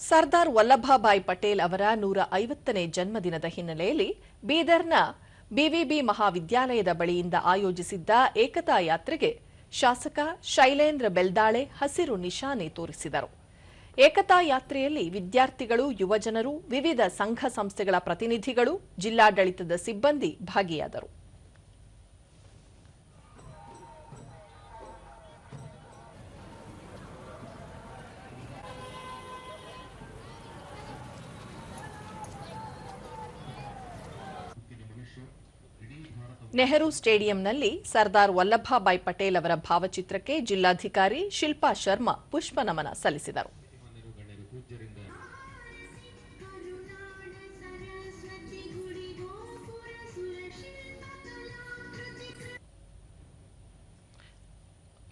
ಸರ್ದಾರ್ ವಲ್ಲಭಭಾಯ್ ಪಟೇಲ್ ಅವರ ನೂರ ಐವತ್ತನೇ ಜನ್ಮದಿನದ ಹಿನ್ನೆಲೆಯಲ್ಲಿ ಬೀದರ್ನ ಬಿವಿಬಿ ಮಹಾವಿದ್ಯಾಲಯದ ಬಳಿಯಿಂದ ಆಯೋಜಿಸಿದ್ದ ಏಕತಾ ಯಾತ್ರೆಗೆ ಶಾಸಕ ಶೈಲೇಂದ್ರ ಬೆಲ್ದಾಳೆ ಹಸಿರು ನಿಶಾನೆ ತೋರಿಸಿದರು. ಏಕತಾ ಯಾತ್ರೆಯಲ್ಲಿ ವಿದ್ಯಾರ್ಥಿಗಳು, ಯುವಜನರು, ವಿವಿಧ ಸಂಘ ಸಂಸ್ಥೆಗಳ ಪ್ರತಿನಿಧಿಗಳು, ಜಿಲ್ಲಾಡಳಿತದ ಸಿಬ್ಬಂದಿ ಭಾಗಿಯಾದರು. ನೆಹರು ಸ್ಟೇಡಿಯಂನಲ್ಲಿ ಸರ್ದಾರ್ ವಲ್ಲಭಭಾಯ್ ಪಟೇಲ್ ಅವರ ಭಾವಚಿತ್ರಕ್ಕೆ ಜಿಲ್ಲಾಧಿಕಾರಿ ಶಿಲ್ಪಾ ಶರ್ಮಾ ಪುಷ್ಪ ನಮನ ಸಲ್ಲಿಸಿದರು.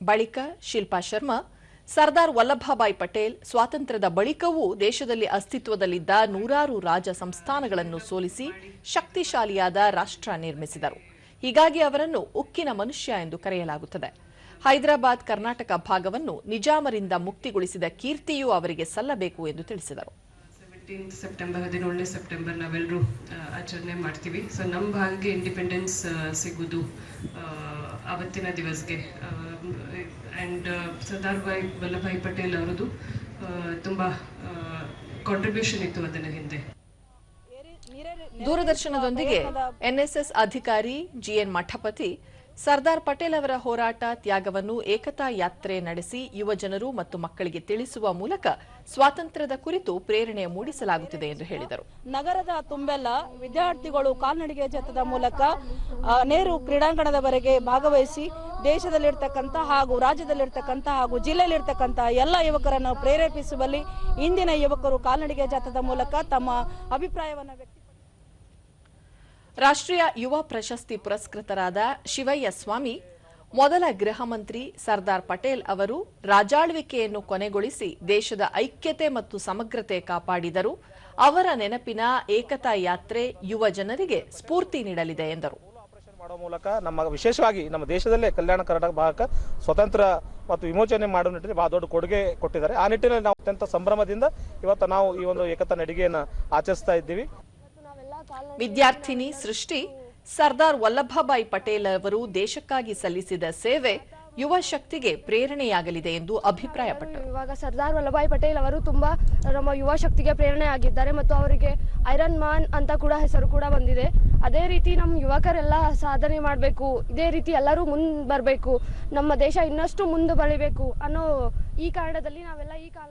ಬಳಿಕ ಶಿಲ್ಪಾ ಶರ್ಮಾ, ಸರ್ದಾರ್ ವಲ್ಲಭಭಾಯ್ ಪಟೇಲ್ ಸ್ವಾತಂತ್ರ್ಯದ ಬಳಿಕವೂ ದೇಶದಲ್ಲಿ ಅಸ್ತಿತ್ವದಲ್ಲಿದ್ದ ನೂರಾರು ರಾಜ ಸಂಸ್ಥಾನಗಳನ್ನು ಸೋಲಿಸಿ ಶಕ್ತಿಶಾಲಿಯಾದ ರಾಷ್ಟ್ರ ನಿರ್ಮಿಸಿದರು. ಹೀಗಾಗಿ ಅವರನ್ನು ಉಕ್ಕಿನ ಮನುಷ್ಯ ಎಂದು ಕರೆಯಲಾಗುತ್ತದೆ. ಹೈದರಾಬಾದ್ ಕರ್ನಾಟಕ ಭಾಗವನ್ನು ನಿಜಾಮರಿಂದ ಮುಕ್ತಿಗೊಳಿಸಿದ ಕೀರ್ತಿಯೂ ಅವರಿಗೆ ಸಲ್ಲಬೇಕು ಎಂದು ತಿಳಿಸಿದರು. ಸೆಪ್ಟೆಂಬರ್ ಹದಿನೇಳನೇ ಸೆಪ್ಟೆಂಬರ್ ನಾವೆಲ್ಲರೂ ಆಚರಣೆ ಮಾಡ್ತೀವಿ. ಸೊ ನಮ್ಮ ಭಾಗಕ್ಕೆ ಇಂಡಿಪೆಂಡೆನ್ಸ್ ಸಿಗುವುದು ಅವತ್ತಿನ ದಿವಸ್ಗೆ. ಆ್ಯಂಡ್ ಸರ್ದಾರ್ ಭಾಯ್ ವಲ್ಲಭಾಯ್ ಪಟೇಲ್ ಅವರದು ತುಂಬ ಕಾಂಟ್ರಿಬ್ಯೂಷನ್ ಇತ್ತು ಅದನ್ನ ಹಿಂದೆ. ದೂರದರ್ಶನದೊಂದಿಗೆ ಎನ್ಎಸ್ಎಸ್ ಅಧಿಕಾರಿ ಜಿಎನ್ ಮಠಪತಿ, ಸರ್ದಾರ್ ಪಟೇಲ್ ಅವರ ಹೋರಾಟ ತ್ಯಾಗವನ್ನು ಏಕತಾ ಯಾತ್ರೆ ನಡೆಸಿ ಯುವಜನರು ಮತ್ತು ಮಕ್ಕಳಿಗೆ ತಿಳಿಸುವ ಮೂಲಕ ಸ್ವಾತಂತ್ರ್ಯದ ಕುರಿತು ಪ್ರೇರಣೆ ಮೂಡಿಸಲಾಗುತ್ತಿದೆ ಎಂದು ಹೇಳಿದರು. ನಗರದ ತುಂಬೆಲ್ಲ ವಿದ್ಯಾರ್ಥಿಗಳು ಕಾಲ್ನಡಿಗೆ ಜತದ ಮೂಲಕ ನೇರು ಕ್ರೀಡಾಂಗಣದವರೆಗೆ ಭಾಗವಹಿಸಿ ದೇಶದಲ್ಲಿರ್ತಕ್ಕಂಥ ಹಾಗೂ ರಾಜ್ಯದಲ್ಲಿರ್ತಕ್ಕಂಥ ಹಾಗೂ ಜಿಲ್ಲೆಯಲ್ಲಿರ್ತಕ್ಕಂಥ ಎಲ್ಲ ಯುವಕರನ್ನು ಪ್ರೇರೇಪಿಸುವಲ್ಲಿ ಇಂದಿನ ಯುವಕರು ಕಾಲ್ನಡಿಗೆ ಜಾಥದ ಮೂಲಕ ತಮ್ಮ ಅಭಿಪ್ರಾಯವನ್ನು ರಾಷ್ಟ್ರೀಯ ಯುವ ಪ್ರಶಸ್ತಿ ಪುರಸ್ಕೃತರಾದ ಶಿವಯ್ಯ ಸ್ವಾಮಿ ಮೊದಲ ಗೃಹ ಮಂತ್ರಿ ಸರ್ದಾರ್ ಪಟೇಲ್ ಅವರು ರಾಜಾಳ್ವಿಕೆಯನ್ನು ಕೊನೆಗೊಳಿಸಿ ದೇಶದ ಐಕ್ಯತೆ ಮತ್ತು ಸಮಗ್ರತೆ ಕಾಪಾಡಿದರು. ಅವರ ನೆನಪಿನ ಏಕತಾ ಯಾತ್ರೆ ಯುವ ಜನರಿಗೆ ಸ್ಫೂರ್ತಿ ನೀಡಲಿದೆ ಎಂದರು. ಮಾಡುವ ಮಾಡೋ ಮೂಲಕ ನಮ್ಮ ವಿಶೇಷವಾಗಿ ನಮ್ಮ ದೇಶದಲ್ಲೇ ಕಲ್ಯಾಣ ಕರ್ನಾಟಕ ಭಾಗಕ್ಕೆ ಸ್ವತಂತ್ರ ಮತ್ತು ವಿಮೋಚನೆ ಮಾಡುವ ನಿಟ್ಟಿನಲ್ಲಿ ಬಹಳ ದೊಡ್ಡ ಕೊಡುಗೆ ಕೊಟ್ಟಿದ್ದಾರೆ. ಆ ನಿಟ್ಟಿನಲ್ಲಿ ನಾವು ಅತ್ಯಂತ ಸಂಭ್ರಮದಿಂದ ಇವತ್ತು ನಾವು ಈ ಒಂದು ಏಕತಾ ನಡಿಗೆಯನ್ನು ಆಚರಿಸ್ತಾ ಇದ್ದೀವಿ. ವಿದ್ಯಾರ್ಥಿನಿ ಸೃಷ್ಟಿ ಸರ್ದಾರ್ ವಲ್ಲಭಭಾಯ್ ಪಟೇಲ್ ಅವರು ದೇಶಕ್ಕಾಗಿ ಸಲ್ಲಿಸಿದ ಸೇವೆ ಯುವ ಶಕ್ತಿಗೆ ಪ್ರೇರಣೆಯಾಗಲಿದೆ ಎಂದು ಅಭಿಪ್ರಾಯಪಟ್ಟರು. ಇವಾಗ ಸರ್ದಾರ್ ವಲ್ಲಭಾಯಿ ಪಟೇಲ್ ಅವರು ತುಂಬಾ ನಮ್ಮ ಯುವ ಶಕ್ತಿಗೆ ಪ್ರೇರಣೆ ಆಗಿದ್ದಾರೆ ಮತ್ತು ಅವರಿಗೆ ಐರನ್ ಮ್ಯಾನ್ ಅಂತ ಕೂಡ ಹೆಸರು ಕೂಡ ಬಂದಿದೆ. ಅದೇ ರೀತಿ ನಮ್ಮ ಯುವಕರೆಲ್ಲ ಸಾಧನೆ ಮಾಡಬೇಕು, ಇದೇ ರೀತಿ ಎಲ್ಲರೂ ಮುಂದೆ ಬರಬೇಕು, ನಮ್ಮ ದೇಶ ಇನ್ನಷ್ಟು ಮುಂದೆ ಬರಬೇಕು ಅನ್ನೋ ಈ ಕಾರಣದಲ್ಲಿ ನಾವೆಲ್ಲ ಈ ಕಾಲ